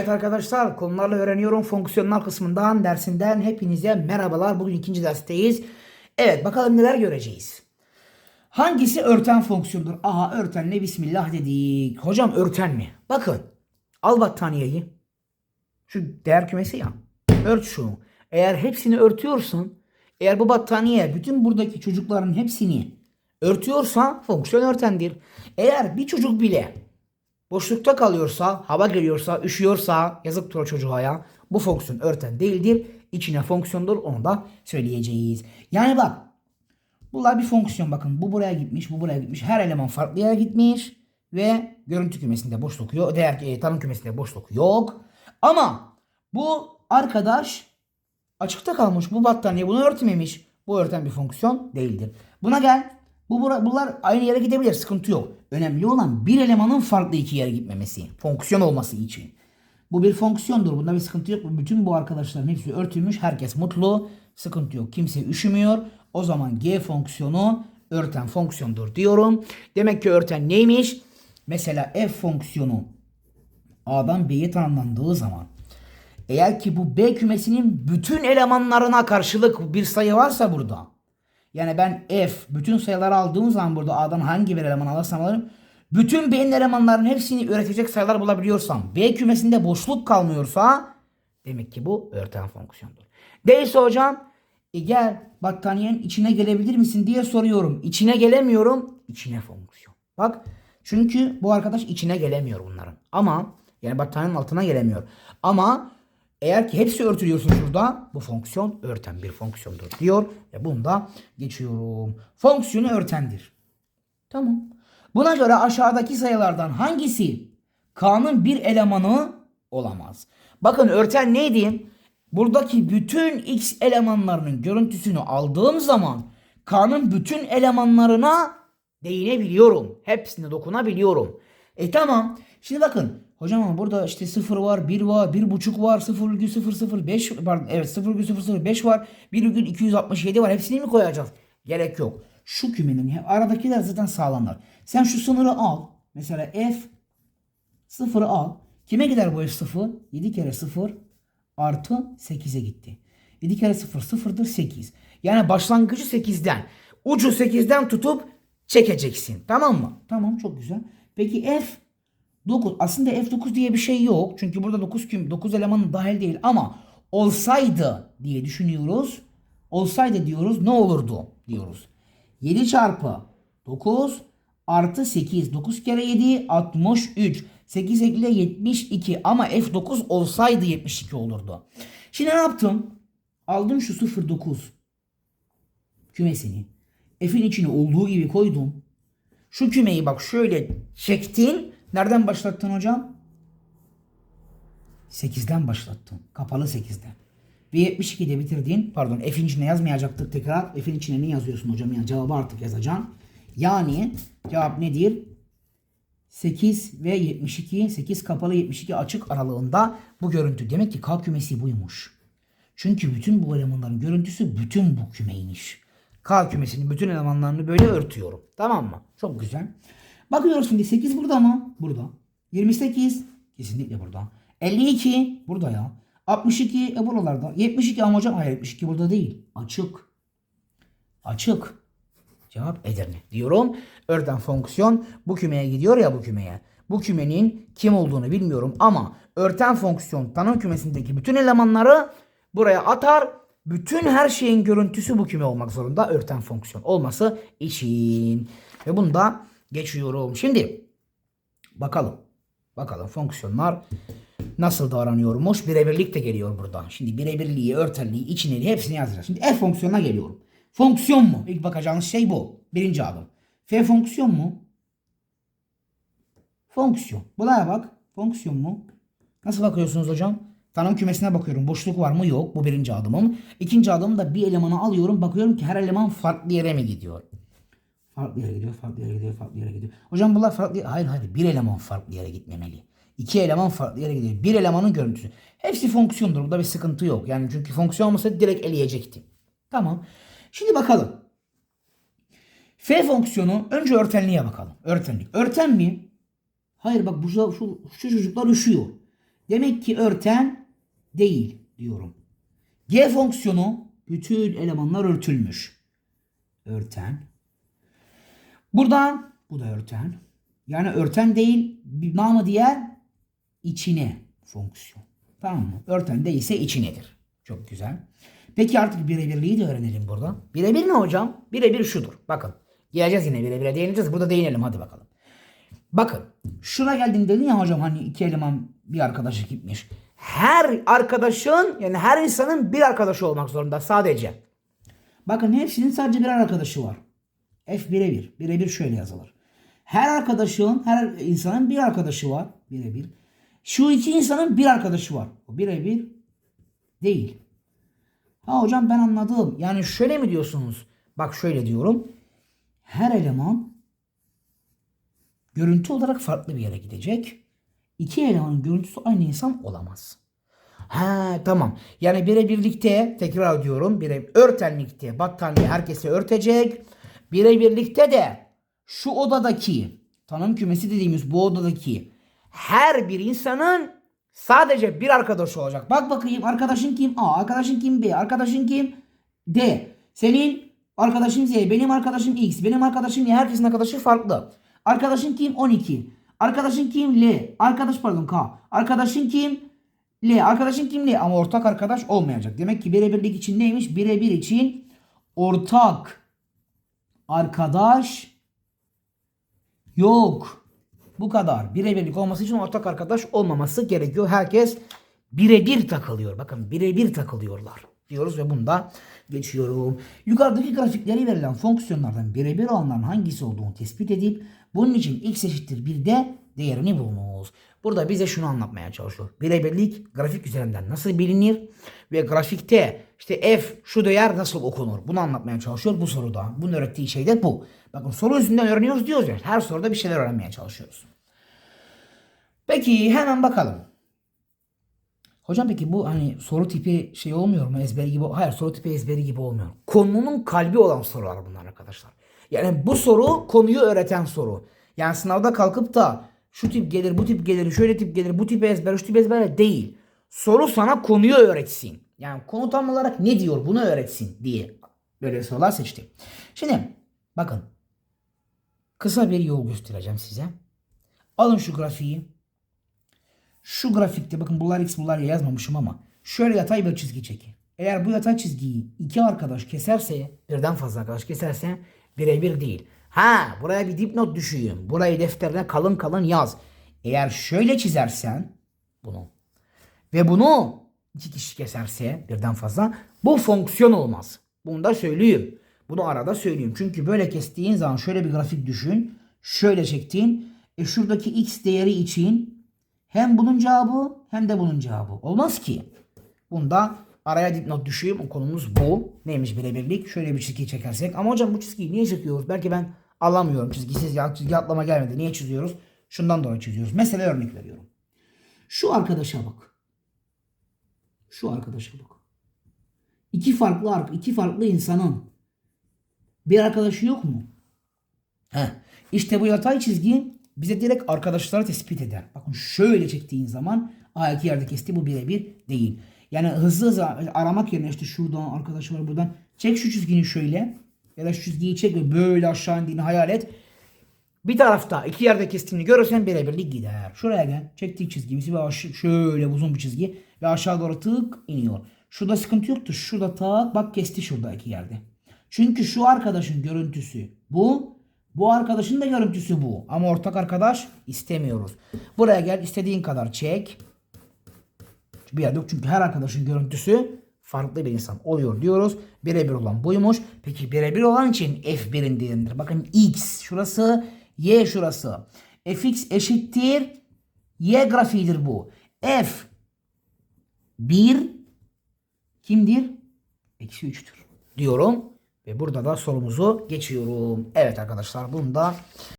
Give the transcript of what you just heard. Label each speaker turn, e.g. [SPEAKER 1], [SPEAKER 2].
[SPEAKER 1] Evet arkadaşlar konularla öğreniyorum fonksiyonlar kısmından dersinden hepinize merhabalar. Bugün ikinci dersteyiz. Evet bakalım neler göreceğiz. Hangisi örten fonksiyondur? Aha örten ne bismillah dedik. Hocam örten mi? Bakın al battaniyeyi. Şu değer kümesi ya. Ört şunu. Eğer hepsini örtüyorsun eğer bu battaniye bütün buradaki çocukların hepsini örtüyorsa fonksiyon örtendir. Eğer bir çocuk bile boşlukta kalıyorsa, hava geliyorsa, üşüyorsa yazıktır o çocuğa ya. Bu fonksiyon örten değildir. İçine fonksiyondur onu da söyleyeceğiz. Yani bak bunlar bir fonksiyon bakın. Bu buraya gitmiş, bu buraya gitmiş. Her eleman farklı yere gitmiş. Ve görüntü kümesinde boşluk yok. Değer e, tanım kümesinde boşluk yok. Ama bu arkadaş açıkta kalmış. Bu battaniye bunu örtmemiş. Bu örten bir fonksiyon değildir. Buna gel. Bu bunlar aynı yere gidebilir. Sıkıntı yok. Önemli olan bir elemanın farklı iki yere gitmemesi. Fonksiyon olması için. Bu bir fonksiyondur. Bunda bir sıkıntı yok. Bütün bu arkadaşların hepsi örtülmüş. Herkes mutlu. Sıkıntı yok. Kimse üşümüyor. O zaman G fonksiyonu örten fonksiyondur diyorum. Demek ki örten neymiş? Mesela f fonksiyonu A'dan B'ye tanımlandığı zaman eğer ki bu B kümesinin bütün elemanlarına karşılık bir sayı varsa burada. Yani ben F bütün sayıları aldığım zaman burada A'dan hangi bir eleman alırsam alırım. Bütün B'nin elemanlarının hepsini üretecek sayılar bulabiliyorsam B kümesinde boşluk kalmıyorsa demek ki bu örten fonksiyondur. Değilse hocam e gel battaniyenin içine gelebilir misin diye soruyorum. İçine gelemiyorum. içine fonksiyon. Bak çünkü bu arkadaş içine gelemiyor bunların. Ama yani battaniyenin altına gelemiyor. Ama eğer ki hepsi örtülüyorsun şurada bu fonksiyon örten bir fonksiyondur diyor. Ve bunu da geçiyorum. Fonksiyonu örtendir. Tamam. Buna göre aşağıdaki sayılardan hangisi K'nın bir elemanı olamaz? Bakın örten neydi? Buradaki bütün x elemanlarının görüntüsünü aldığım zaman K'nın bütün elemanlarına değinebiliyorum. Hepsine dokunabiliyorum. E tamam. Şimdi bakın. Hocam ama burada işte 0 var, 1 var, 1.5 var, 0,005 pardon evet 0,005 var, 1,267 var. Hepsini mi koyacağız? Gerek yok. Şu kümenin aradakiler zaten sağlamlar. Sen şu sınırı al. Mesela f sıfırı al. Kime gider bu f 0? 7 kere 0 artı 8'e gitti. 7 kere 0 sıfırdır 8. Yani başlangıcı 8'den. Ucu 8'den tutup çekeceksin. Tamam mı? Tamam çok güzel. Peki f 9. Aslında F9 diye bir şey yok. Çünkü burada 9 küm 9 elemanı dahil değil ama olsaydı diye düşünüyoruz. Olsaydı diyoruz ne olurdu diyoruz. 7 çarpı 9 artı 8. 9 kere 7 63. 8 ekle 72 ama F9 olsaydı 72 olurdu. Şimdi ne yaptım? Aldım şu 09 kümesini. F'in içine olduğu gibi koydum. Şu kümeyi bak şöyle çektin. Nereden başlattın hocam? 8'den başlattın. Kapalı 8'den. Ve 72'de bitirdin. Pardon F'in içine yazmayacaktık tekrar. F'in içine ne yazıyorsun hocam? Yani cevabı artık yazacaksın. Yani cevap nedir? 8 ve 72. 8 kapalı 72 açık aralığında bu görüntü. Demek ki K kümesi buymuş. Çünkü bütün bu elemanların görüntüsü bütün bu kümeymiş. K kümesinin bütün elemanlarını böyle örtüyorum. Tamam mı? Çok güzel. Bakıyoruz şimdi 8 burada mı? Burada. 28 kesinlikle burada. 52 burada ya. 62 e buralarda. 72 ama hocam hayır 72 burada değil. Açık. Açık. Cevap Edirne diyorum. Örten fonksiyon bu kümeye gidiyor ya bu kümeye. Bu kümenin kim olduğunu bilmiyorum ama örten fonksiyon tanım kümesindeki bütün elemanları buraya atar. Bütün her şeyin görüntüsü bu küme olmak zorunda örten fonksiyon olması için. Ve bunu da geçiyorum. Şimdi bakalım. Bakalım fonksiyonlar nasıl davranıyormuş. Birebirlik de geliyor buradan. Şimdi birebirliği, örtelliği, içineliği hepsini yazacağız. Şimdi f fonksiyonuna geliyorum. Fonksiyon mu? İlk bakacağınız şey bu. Birinci adım. F fonksiyon mu? Fonksiyon. Buraya bak. Fonksiyon mu? Nasıl bakıyorsunuz hocam? Tanım kümesine bakıyorum. Boşluk var mı? Yok. Bu birinci adımım. İkinci adımda bir elemanı alıyorum. Bakıyorum ki her eleman farklı yere mi gidiyor? Farklı yere gidiyor, farklı yere gidiyor, farklı yere gidiyor. Hocam bunlar farklı Hayır hayır. Bir eleman farklı yere gitmemeli. İki eleman farklı yere gidiyor. Bir elemanın görüntüsü. Hepsi fonksiyondur. Burada bir sıkıntı yok. Yani çünkü fonksiyon olmasa direkt eleyecektim. Tamam. Şimdi bakalım. F fonksiyonu önce örtenliğe bakalım. Örtenlik. Örten mi? Hayır bak bu şu, şu çocuklar üşüyor. Demek ki örten değil diyorum. G fonksiyonu bütün elemanlar örtülmüş. Örten. Buradan bu da örten. Yani örten değil bir namı diğer içine fonksiyon. Tamam mı? Örten değilse içinedir. Çok güzel. Peki artık birebirliği de öğrenelim burada. Birebir ne hocam? Birebir şudur. Bakın. Geleceğiz yine birebire değineceğiz. Burada değinelim hadi bakalım. Bakın. Şuna geldin dedin ya hocam hani iki eleman bir arkadaşı gitmiş. Her arkadaşın yani her insanın bir arkadaşı olmak zorunda sadece. Bakın hepsinin sadece birer arkadaşı var. F birebir. Birebir şöyle yazılır. Her arkadaşın, her insanın bir arkadaşı var. Birebir. Şu iki insanın bir arkadaşı var. O birebir değil. Ha hocam ben anladım. Yani şöyle mi diyorsunuz? Bak şöyle diyorum. Her eleman görüntü olarak farklı bir yere gidecek. İki elemanın görüntüsü aynı insan olamaz. Ha tamam. Yani birebirlikte tekrar diyorum. Bire, örtenlikte battaniye herkesi örtecek. Birebirlikte de şu odadaki tanım kümesi dediğimiz bu odadaki her bir insanın sadece bir arkadaşı olacak. Bak bakayım arkadaşın kim? A. Arkadaşın kim? B. Arkadaşın kim? D. Senin arkadaşın Z. Benim arkadaşım X. Benim arkadaşım Y. Herkesin arkadaşı farklı. Arkadaşın kim? 12. Arkadaşın kim? L. Arkadaş pardon K. Arkadaşın kim? L. Arkadaşın kim? L. Ama ortak arkadaş olmayacak. Demek ki birebirlik için neymiş? Birebir için ortak arkadaş yok. Bu kadar. Birebirlik olması için ortak arkadaş olmaması gerekiyor. Herkes birebir takılıyor. Bakın birebir takılıyorlar diyoruz ve bunda geçiyorum. Yukarıdaki grafikleri verilen fonksiyonlardan birebir olanların hangisi olduğunu tespit edip bunun için x eşittir bir de değerini bulunuz. Burada bize şunu anlatmaya çalışıyor. Birebirlik grafik üzerinden nasıl bilinir ve grafikte işte f şu değer nasıl okunur? Bunu anlatmaya çalışıyor bu soruda. Bunun öğrettiği şey de bu. Bakın soru yüzünden öğreniyoruz diyoruz ya. Her soruda bir şeyler öğrenmeye çalışıyoruz. Peki hemen bakalım. Hocam peki bu hani soru tipi şey olmuyor mu ezberi gibi? Hayır soru tipi ezberi gibi olmuyor. Konunun kalbi olan sorular bunlar arkadaşlar. Yani bu soru konuyu öğreten soru. Yani sınavda kalkıp da şu tip gelir, bu tip gelir, şöyle tip gelir, bu tip ezber, şu tip ezber değil. Soru sana konuyu öğretsin. Yani konu tam olarak ne diyor bunu öğretsin diye böyle sorular seçtim. Şimdi bakın kısa bir yol göstereceğim size. Alın şu grafiği. Şu grafikte bakın bunlar x bunlar yazmamışım ama şöyle yatay bir çizgi çekin. Eğer bu yatay çizgiyi iki arkadaş keserse birden fazla arkadaş keserse birebir değil. Ha buraya bir dipnot düşeyim. Burayı defterine kalın kalın yaz. Eğer şöyle çizersen bunu ve bunu iki kişi keserse birden fazla bu fonksiyon olmaz. Bunu da söyleyeyim. Bunu arada söyleyeyim. Çünkü böyle kestiğin zaman şöyle bir grafik düşün. Şöyle çektin. E şuradaki x değeri için hem bunun cevabı hem de bunun cevabı. Olmaz ki. Bunda araya dipnot düşeyim. O konumuz bu. Neymiş birebirlik? Şöyle bir çizgi çekersek. Ama hocam bu çizgiyi niye çekiyoruz? Belki ben alamıyorum çizgisiz. Ya çizgi atlama gelmedi. Niye çiziyoruz? Şundan dolayı çiziyoruz. Mesela örnek veriyorum. Şu arkadaşa bak. Şu arkadaşa bak. İki farklı ark, iki farklı insanın bir arkadaşı yok mu? Heh. İşte bu yatay çizgi bize direkt arkadaşları tespit eder. Bakın şöyle çektiğin zaman a iki yerde kesti bu birebir değil. Yani hızlı hızlı aramak yerine işte şuradan arkadaşı var buradan. Çek şu çizgini şöyle. Ya da çizgiyi çek ve böyle aşağı indiğini hayal et. Bir tarafta iki yerde kestiğini görürsen birebirlik gider. Şuraya gel. Çektiği çizgimizi ve şöyle uzun bir çizgi ve aşağı doğru tık iniyor. Şurada sıkıntı yoktu. Şurada tak bak kesti şurada iki yerde. Çünkü şu arkadaşın görüntüsü bu. Bu arkadaşın da görüntüsü bu. Ama ortak arkadaş istemiyoruz. Buraya gel istediğin kadar çek. Bir yerde yok çünkü her arkadaşın görüntüsü farklı bir insan oluyor diyoruz. Birebir olan buymuş. Peki birebir olan için f1'in değerindir. Bakın x şurası, y şurası. fx eşittir y grafiğidir bu. f 1 kimdir? Eksi 3'tür diyorum. Ve burada da sorumuzu geçiyorum. Evet arkadaşlar bunda